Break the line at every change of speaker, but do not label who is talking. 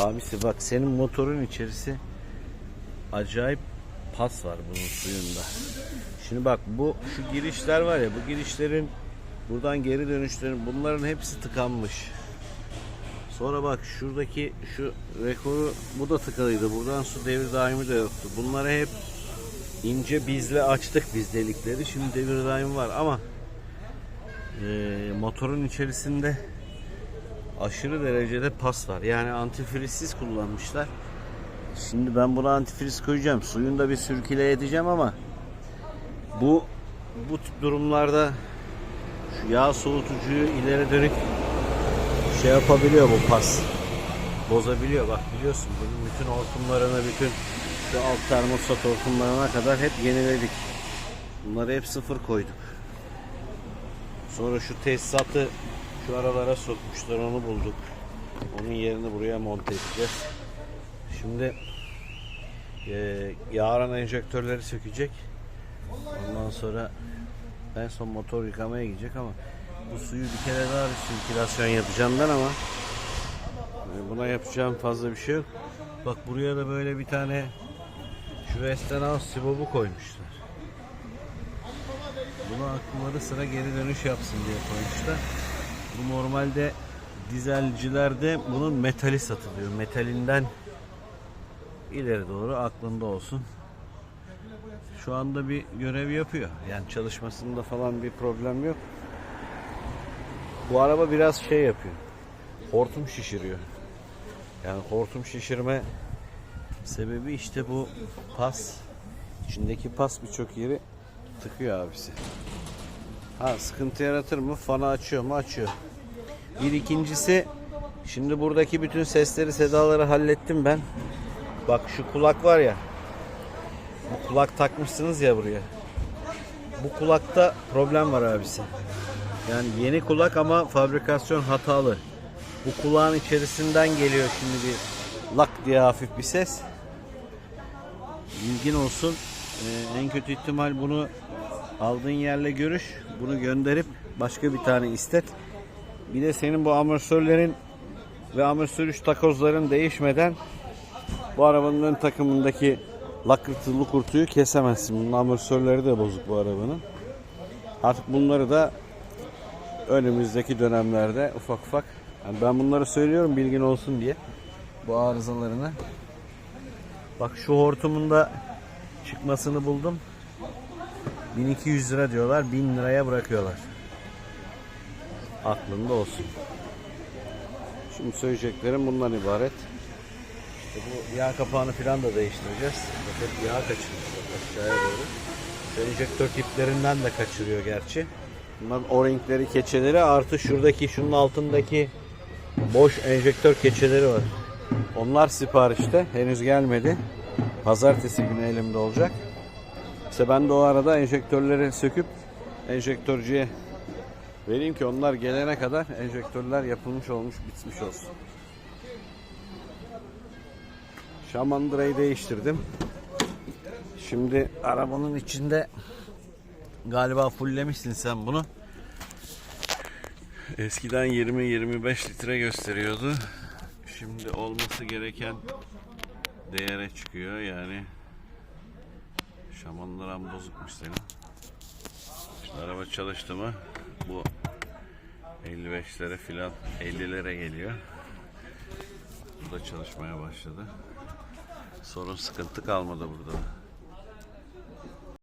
Abisi bak senin motorun içerisi acayip pas var bunun suyunda. Şimdi bak bu şu girişler var ya bu girişlerin buradan geri dönüşlerin bunların hepsi tıkanmış. Sonra bak şuradaki şu rekoru bu da tıkalıydı. Buradan su devir daimi de yoktu. Bunları hep ince bizle açtık biz delikleri. Şimdi devir daimi var ama e, motorun içerisinde aşırı derecede pas var. Yani antifrizsiz kullanmışlar. Şimdi ben buna antifriz koyacağım. Suyunu da bir sürküle edeceğim ama bu bu tip durumlarda şu yağ soğutucuyu ileri dönük şey yapabiliyor bu pas. Bozabiliyor bak biliyorsun bunun bütün hortumlarını bütün şu alt termostat hortumlarına kadar hep yeniledik. Bunları hep sıfır koyduk. Sonra şu tesisatı şu aralara sokmuşlar onu bulduk. Onun yerini buraya monte edeceğiz. Şimdi e, yarın enjektörleri sökecek. Ondan sonra en son motor yıkamaya gidecek ama bu suyu bir kere daha bir sirkülasyon yapacağım ben ama e, buna yapacağım fazla bir şey yok. Bak buraya da böyle bir tane şu Westinghouse sibobu koymuşlar. Bunu akılları sıra geri dönüş yapsın diye koymuşlar. Bu normalde dizelcilerde bunun metali satılıyor. Metalinden ileri doğru aklında olsun. Şu anda bir görev yapıyor. Yani çalışmasında falan bir problem yok. Bu araba biraz şey yapıyor. Hortum şişiriyor. Yani hortum şişirme sebebi işte bu pas. İçindeki pas birçok yeri tıkıyor abisi. Ha sıkıntı yaratır mı? Fanı açıyor mu? Açıyor. Bir ikincisi şimdi buradaki bütün sesleri sedaları hallettim ben. Bak şu kulak var ya. Bu kulak takmışsınız ya buraya. Bu kulakta problem var abisi. Yani yeni kulak ama fabrikasyon hatalı. Bu kulağın içerisinden geliyor şimdi bir lak diye hafif bir ses. Bilgin olsun. Ee, en kötü ihtimal bunu aldığın yerle görüş. Bunu gönderip başka bir tane istet. Bir de senin bu amortisörlerin ve amortisör üç takozların değişmeden bu arabanın ön takımındaki lakırtılı kurtuyu kesemezsin. Bunun amortisörleri de bozuk bu arabanın. Artık bunları da önümüzdeki dönemlerde ufak ufak yani ben bunları söylüyorum bilgin olsun diye bu arızalarını. Bak şu hortumunda çıkmasını buldum. 1200 lira diyorlar. 1000 liraya bırakıyorlar. Aklında olsun. Şimdi söyleyeceklerim bundan ibaret. İşte bu yağ kapağını falan da değiştireceğiz. Hep yağ kaçırıyor aşağıya doğru. Enjektör tiplerinden de kaçırıyor gerçi. Bunların o-ringleri, keçeleri artı şuradaki şunun altındaki boş enjektör keçeleri var. Onlar siparişte. Henüz gelmedi. Pazartesi günü elimde olacak. İşte ben de o arada enjektörleri söküp enjektörcüye vereyim ki onlar gelene kadar enjektörler yapılmış olmuş bitmiş olsun. Şamandırayı değiştirdim. Şimdi arabanın içinde galiba fulllemişsin sen bunu. Eskiden 20-25 litre gösteriyordu. Şimdi olması gereken değere çıkıyor yani. Şamandıran bozukmuş senin. Araba çalıştı mı bu 55'lere filan 50'lere geliyor. Bu da çalışmaya başladı. Sorun sıkıntı kalmadı burada.